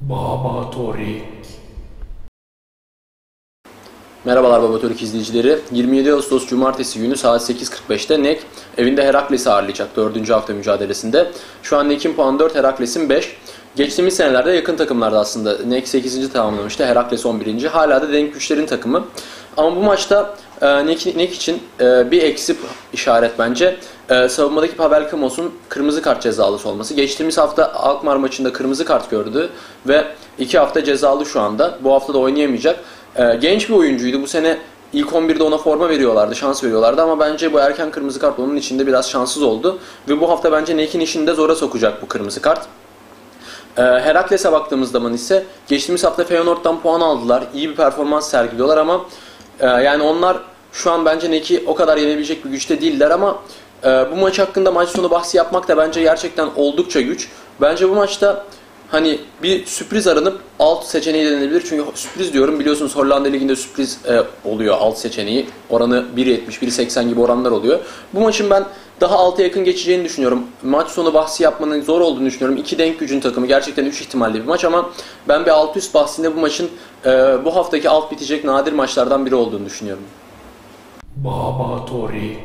Baba Torik. Merhabalar Baba Türk izleyicileri. 27 Ağustos Cumartesi günü saat 8.45'te NEK evinde Herakles'i ağırlayacak 4. hafta mücadelesinde. Şu an NEK'in puanı 4, Herakles'in 5. Geçtiğimiz senelerde yakın takımlarda aslında. NEK 8. tamamlamıştı, Herakles 11. Hala da denk güçlerin takımı. Ama bu maçta e, NEK, NEK için e, bir eksi işaret bence. E, savunmadaki Pavel Kamos'un kırmızı kart cezalısı olması. Geçtiğimiz hafta Alkmaar maçında kırmızı kart gördü ve 2 hafta cezalı şu anda. Bu hafta da oynayamayacak. Ee, genç bir oyuncuydu. Bu sene ilk 11'de ona forma veriyorlardı, şans veriyorlardı ama bence bu erken kırmızı kart onun içinde biraz şanssız oldu. Ve bu hafta bence Nekin işini de zora sokacak bu kırmızı kart. Ee, Herakles'e baktığımız zaman ise geçtiğimiz hafta Feyenoord'dan puan aldılar. İyi bir performans sergiliyorlar ama e, yani onlar şu an bence Neki o kadar yenebilecek bir güçte değiller ama e, bu maç hakkında maç sonu bahsi yapmak da bence gerçekten oldukça güç. Bence bu maçta hani bir sürpriz aranıp alt seçeneği denilebilir. Çünkü sürpriz diyorum biliyorsunuz Hollanda Ligi'nde sürpriz e, oluyor alt seçeneği. Oranı 1.70, 1.80 gibi oranlar oluyor. Bu maçın ben daha alta yakın geçeceğini düşünüyorum. Maç sonu bahsi yapmanın zor olduğunu düşünüyorum. İki denk gücün takımı gerçekten 3 ihtimalli bir maç ama ben bir alt üst bahsinde bu maçın e, bu haftaki alt bitecek nadir maçlardan biri olduğunu düşünüyorum. Baba Torik.